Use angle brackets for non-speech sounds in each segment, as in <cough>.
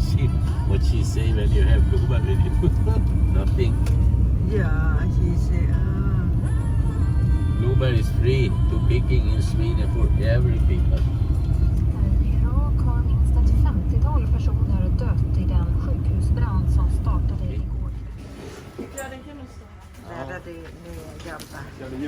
she what she say when you have Cuba with you? <laughs> Nothing. Yeah, she say. Ah. Uh, Blueberry is free to picking in Sweden for every people. Irak har minst ett 50-tal personer dött i den sjukhusbrand som startade igår. Ja, är det nya gamla. Ja, det är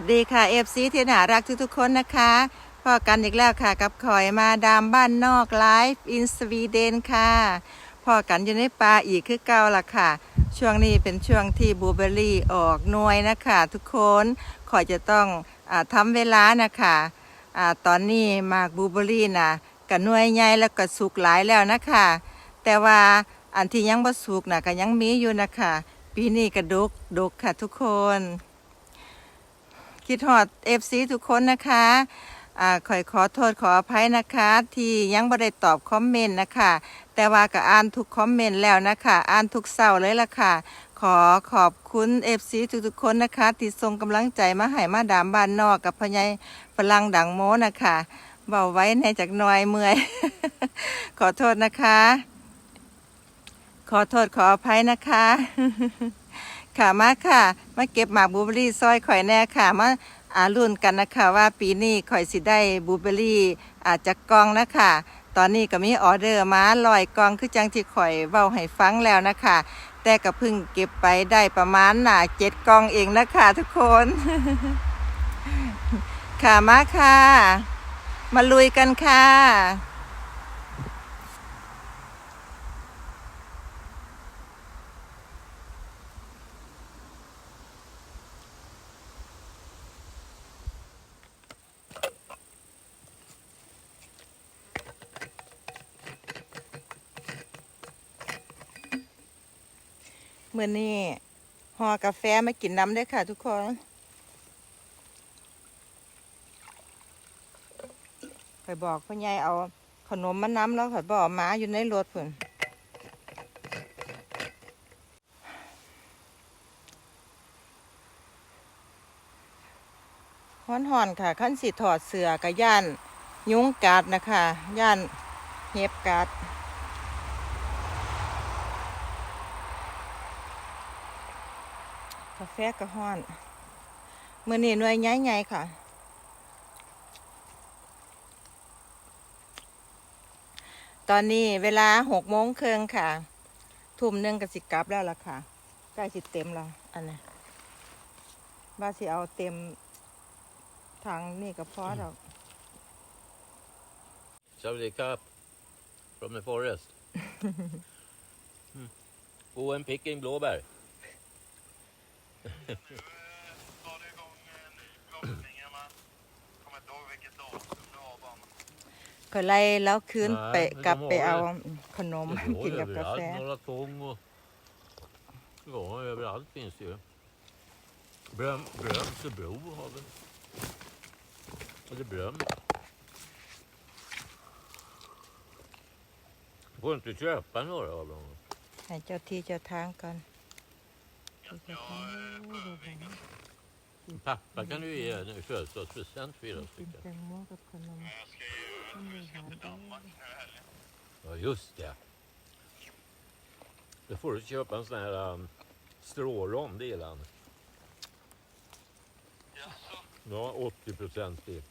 สวัสดีค่ะเอฟซีที่น่ารักทุกๆคนนะคะพอกันอีกแล้วค่ะกับคอยมาดามบ้านนอกไลฟ์อินสวีเดนค่ะพอกันอยู่ในป่าอีกคือเก่าล่ะค่ะ ช่วงนี้เป็นช่วงที่บูเบอร์รี่ออกน่วยนะคะทุกคนคอยจะต้องอาทำเวลานะคะอ่าตอนนี้มากบูเบอร์รี่นะกับน่วยใหญ่แล้วก็สุกหลายแล้วนะคะ แต่ว่าอันที่ยังบ่สุกนะก็ยังมีอยู่นะคะ ปีนี้กระดกดกค่ะทุกคน คิดฮอดเอฟซีทุกคนนะคะอ่าขอยขอโทษขออภัยนะคะ ที่ยังไม่ได้ตอบคอมเมนต์นะคะ แต่ว่าก็อ่านทุกคอมเมนต์แล้วนะคะ อ่านทุกเศร้าเลยล่ะค่ะ ขอขอบคุณเอฟซีทุกๆคนนะคะที่ส่งกำลังใจมาให้มาดามบ้านนอกกับพญายฝรั่งดังโมนะคะเบาไว้ในจากหน่อยเมื่อย ขอโทษนะคะ ขอโทษขออภัยนะคะ ค่ะมาค่ะ มาเก็บหมากบลูเบอรี่ซอยข่อยแน่ค่ะ มาอารุ่นกันนะคะว่าปีนี้ข่อยสิได้บลูเบอร์รี่อาจจะกองนะคะตอนนี้ก็มีออเดอร์มาลอยกองคือจังที่ข่อยเว้าให้ฟังแล้วนะคะ แต่ก็เพิ่งเก็บไปได้ประมาณน่ะเจ็ดกองเองนะคะทุกคน ค่ะมาค่ะ มาลุยกันค่ะ มื่อนี้ห่อกาแฟมากินน้ำได้ค่ะทุกคนข่อยบอกพ่อใหญ่เอาขนมมาน้ำแล้วข่อยบอกหมาอยู่ในรถพุ่นฮ้อนหอนๆค่ะขั้นสิถอดเสือกับย่านยุงกัดนะคะ ย่านเห็บกัด กาแฟกระห้อนมือนี่หน่วยใหญ่ๆค่ะ ตอนนี้เวลาหกโมงครึ่งค่ะ ทุ่มหนึ่งกับสิกลับแล้วล่ะค่ะ ใกล้สิเต็มแล้ว อันนี้ว่าสิเอาเต็มถังนี่ก็พอดอก Sawadee Cup from the forest. mm. Owen picking blåbär. Drar det igång en ny plockning. Man kommer inte ihåg vilket datum det var bara. ก็ไล่แล้วคืน Nej, ไป men de กลับ har ไปเอา ju- ขนม Det กิน går กับกาแฟ överallt. Norra Tång och... Ja, överallt finns det ju. Bröm, Brömsebro har vi. Eller Bröm. Får inte köpa några av dem. ให้เจ้าที่เจ้าทางก่ Pappa kan du ge en födelsedagspresent, fyra stycken. Jag jag. Ja, just det. Då får du köpa en sån här um, strårond, det gillar han. Jaså? Ja, 80 procent i.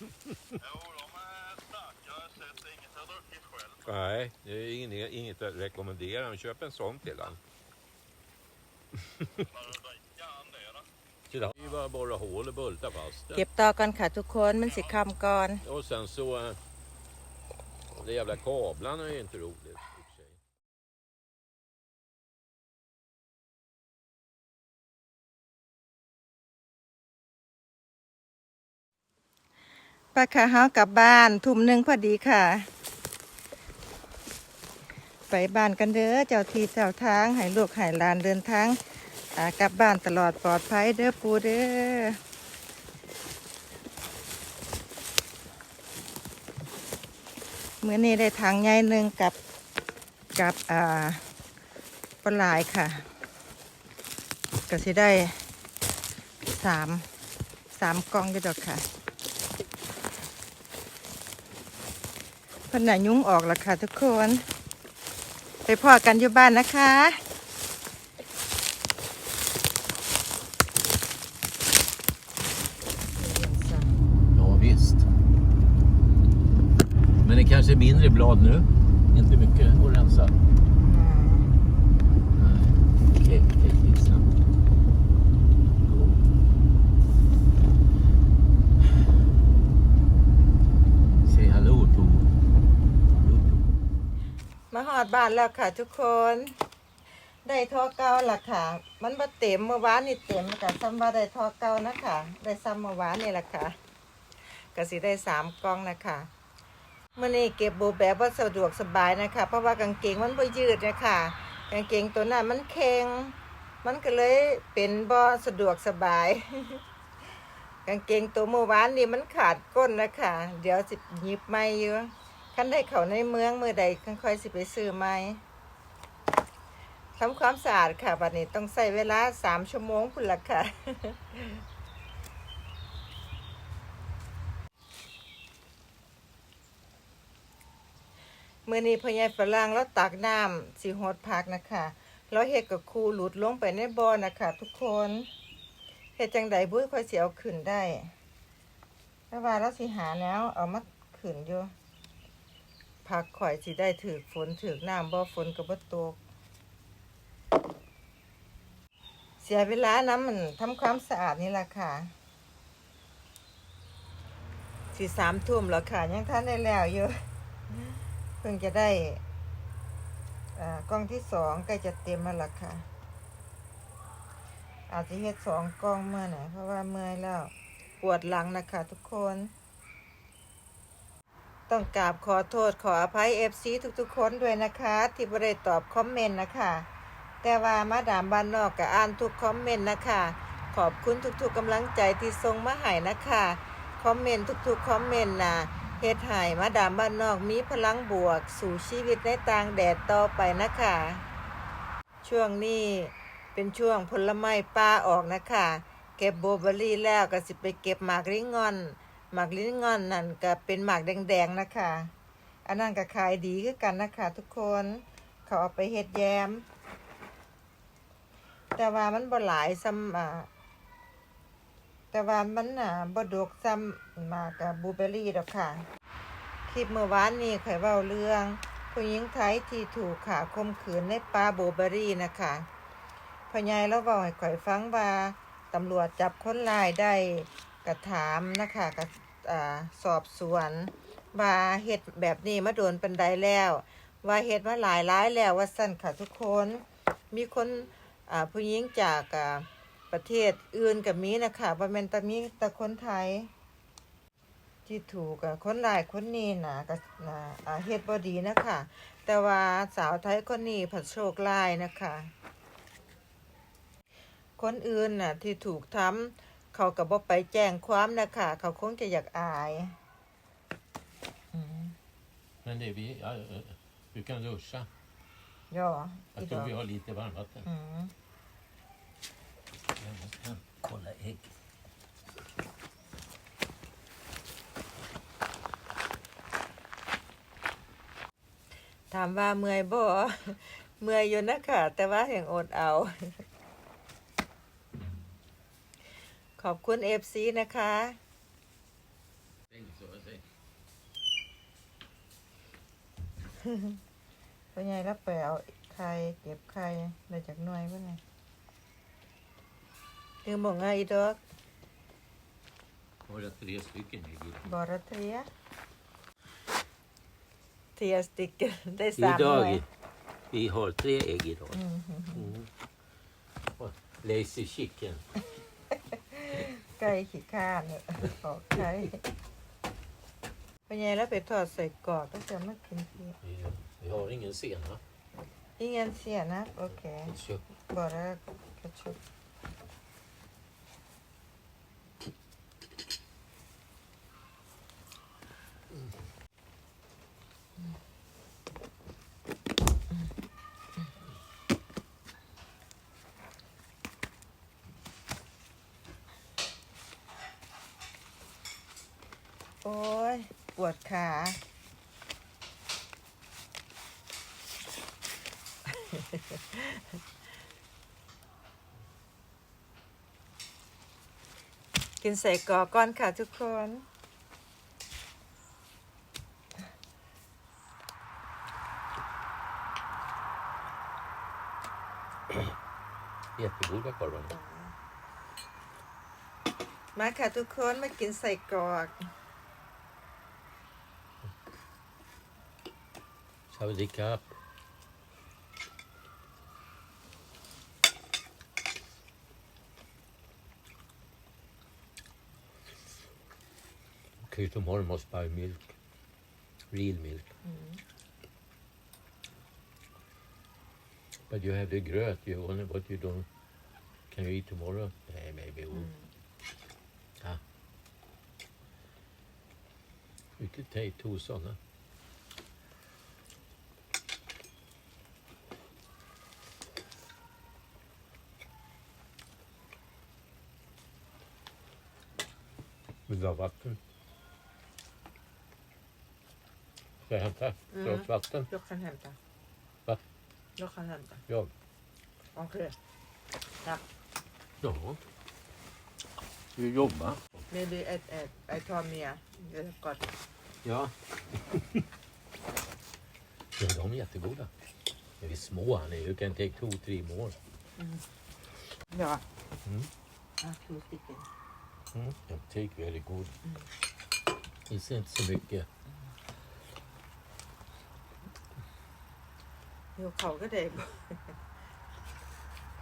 Jo, de är starka. Jag har sett inget jag har druckit själv. Nej, det är inget, inget att rekommendera. Köp en sån till han. เก็ det. บต่อก่อนค่ะทุกคนมันสิคำก่อน Och sen så... eh, De jävla kablarna är ju inte roligt. i och för sig. ป้าค่ะเฮากลับบ้านทุ่มหนึ่งพอดีค่ะ ไปบ้านกันเด้อเจ้าที่เจ้าทางให้ลูกให้หลานเดินทางกลับบ้านตลอดปลอดภัยเด้อปูเด้อเมื้อนี้ได้ทางใหญ่หนึ่งกับกับอ่าปลาไหลายค่ะ ก็สิได้สามสามกองอยู่ดอกค่ะพนน่ะยุ้งออกแล้วค่ะทุกคน ไปพ่อกันอยู่บ้านนะคะ Ja, visst. Men det kanske är mindre blad nu. Inte mycket att rensa. อดบ้านแล้วค่ะ ทุกคน ได้ทอเก่าละค่ะ มันมาเต็มเมื่อวานนี่เต็มกับซ้ำว่าได้ทอเก่านะคะได้ซ้ำเมื่อวานนี่แหละค่ะก็สิได้สามกล่องนะคะเมื่อนี้เก็บโบแบบว่าสะดวกสบายนะคะ เพราะว่ากางเกงมันบ่ยืดนะคะกางเกงตัวนั้นมันเค็งมันก็เลยเป็นบ่สะดวกสบาย กางเกงตัวเมื่อวานนี่มันขาดก้นนะคะเดี๋ยวสิหยิบไม่อยู่ คันได้เขาในเมืองมือใดค่อยๆสิไปซื้อไหมทำความสะอาดค่ะบัดนี้ต้องใช้เวลาสามชั่วโมงพุ่นละค่ะ มื่อนี้พญายฝรั่งแล้วตักน้ำสีหดผักนะคะแล้วเห็ดกับคูหลุดลงไปในบ่อนะคะ ทุกคนเห็ดจังใดบุ้ยค่อยเสียเอาขึ้นได้แล้วว่าเราสิหาแนวเอามาขึ้นอยู่ ผักข่อยสิได้ถือฝนถือน้ำบ่ฝนกับบ่ตก เสียเวลาน้ำมันทำความสะอาดนี่แหละค่ะสี่สามทุ่มแล้วค่ะ ยังท่านได้แล้วอยู่ เพิ่งจะได้กล้องที่สองใกล้จะเต็มแล้วล่ะค่ะ อาจจะเฮ็ดสองกล้องเมื่อไหร่เพราะว่าเมื่อยแล้ว ปวดหลังนะคะทุกคน ต้องกราบขอโทษขออภัยเอฟซีทุกๆ คนด้วยนะคะ ที่ไม่ได้ตอบคอมเมนต์นะคะ แต่ว่ามาดามบ้านนอกก็อ่านทุกคอมเมนต์นะคะ ขอบคุณทุกๆกำลังใจที่ส่งมาให้นะคะคอมเมนต์ทุกๆคอมเมนต์นะเฮ็ดให้มาดามบ้านนอกมีพลังบวก สู่ชีวิตในต่างแดดต่อไปนะคะ ช่วงนี้เป็นช่วงผลไม้ป่าออกนะคะ เก็บโบเบอรี่แล้วก็สิไปเก็บหมากลิ้นงอน หมากลิ้นงอนนั่นก็เป็นหมากแดงๆนะคะ อันนั้นก็ขายดีคือกันนะคะ ทุกคนเขาเอาไปเฮ็ดแยม แต่ว่ามันบ่หลายซ้ำอ่าแต่ว่ามันน่ะบ่ดกซ้ำมากับบลูเบอร์รี่ดอกค่ะ คลิปเมื่อวานนี้ข่อยเว้าเรื่องผู้หญิงไทยที่ถูกขาข่มขืนในป่าบลูเบอรี่นะคะพ่อใหญ่แล้วเว้าให้ข่อยฟังว่าตำรวจจับคนร้ายได้ กระถามนะคะกระสอบสวนว่าเฮ็ดแบบนี้มาโดนเปันไดแล้ว ว่าเฮ็ดมาหลายร้ายแล้วว่าสั่นค่ะทุกคนมีคนผู้หญิงจากประเทศอื่นกับมีนะคะว่าแมนตะมีแต่คนไทย ที่ถูกคนหลายคนนี้นะก็นะอ่าเฮ็ดบ่ดีนะคะ แต่ว่าสาวไทยคนนี้ผัดโชคร้ายนะคะ คนอื่นน่ะที่ถูกทำ เขาก็บ่ไปแจ้งความนะคะเขาคงจะอยากอายอืม Men det är vi, ja, eh, du kan duscha. ย่อ Jag อีด tror อก vi har lite varmvatten. อืม Jag måste hem, kolla ägg. ถามว่าเมื่อยบ่เมื่อยอยู่นะคะ แต่ว่าแห่งอดเอา ขอบคุณเอฟซีนะคะ Ägg, så jag säger. เป็นไงแล้วไปเอาไข่เก็บไข่ได้จากหน่วยป่ะไงคือบอกไงอีดอก Har jag tre stycken ägg i บอระเทียเทียสติกเกอร์ได้สามหน่วย Idag, vi har tre ägg idag. อืม Mm. Och Lazy chicken. ไก่ขี้ข้านเนี่ยออกไข่เป็นไงแล้วไปทอดใส่กรอกก็จะมากินที Vi, vi har ingen senap. อีเงินเสียนะโอเค Ketchup. บอระกระชุบ โอ้ย ปวดขา กินใส่กรอกก่อนค่ะทุกคน Jättegoda korvar. มาค่ะทุกคน มากินใส่กรอก Ska vi dricka upp? Okay, tomorrow must buy milk. Real milk. But you have the gröt, you only what you don't can you eat tomorrow? Yeah, maybe. Mm. Ah. We could take two sådana. Vill du ha vatten? Ska jag hämta? Ska du ha ett vatten? ยกขันแฮมจ้ะ Va? ยกขันแฮมจ้ะ Ja. โอเค Ja. Ska vi jobba? นี่ดีไอไอไอทอมเมียเดี๋ยวก่อน Ja. ja, de är jättegoda. De är små han är. You can take two, three more. เดี๋ยว Mm. อะดูสติ๊กเกอร์ Mm. Jag take very good. It's inte så mycket. เดี๋ยวเขาก็ได้บ่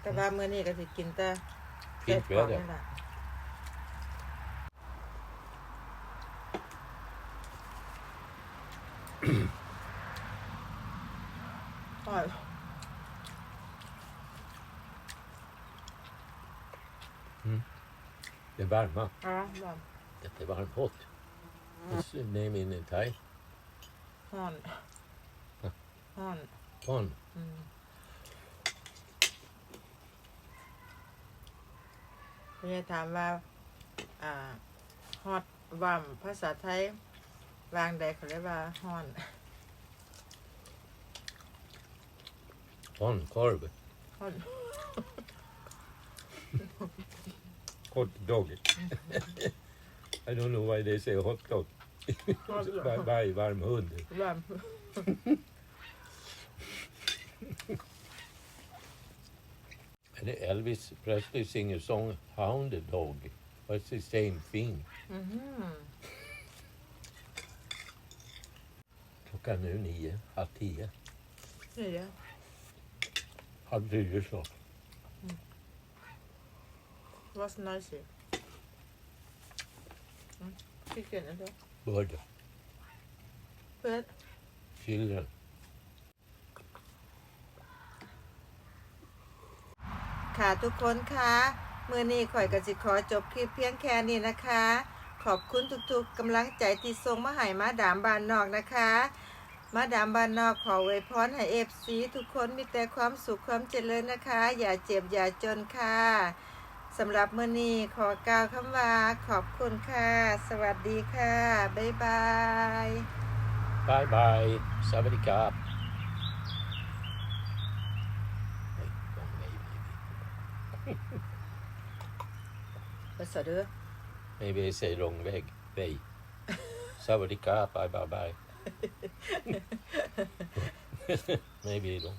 แต่ว่ามื้อนี้ก็สิกินแต่ Fint กรอก väder. นี่แหละอร่อย Det är varma. อะลอง Jättevarm hot. What's the name in Thai? ฮ้อนฮ้อน Pon. อืมเพี่ถามว่าอ่าฮอตว่ามภาษาไทยวางใดเขาเรียกว่าฮ้อน Pon, korv. ฮ้อน hot dog. <laughs> I don't know why they say hot dog. Var, varg, varm hund. Varm. Elvis Presley Singer song, Hound Dog. It's the same thing. Mm -hmm. Klockan nu nio, halv tio. Nio. Halv tio snart. ยว Bird, เพื่อน children. ค่ะทุกคนคะมือนี้ข่อยก็สิขอจบคลิปเพียงแค่นี้นะคะ ขอบคุณทุกๆกำลังใจที่ส่งมาให้มาดามบานนอกนะคะ มาดามบานนอกขอไวยพรให้เอฟซีทุกคนมีแต่ความสุขความเจริญนะคะ อย่าเจ็บอย่าจนค่ะ สำหรับมือนี้ขอกล่าวคำว่าขอบคุณค่ะ สวัสดีค่ะ บ๊ายบาย Bye bye. Savadi kap. Hey, wrong way, maybe. ภาษาเด้อ Maybe I say wrong way. way. Savadi kap. Bye bye bye. maybe wrong.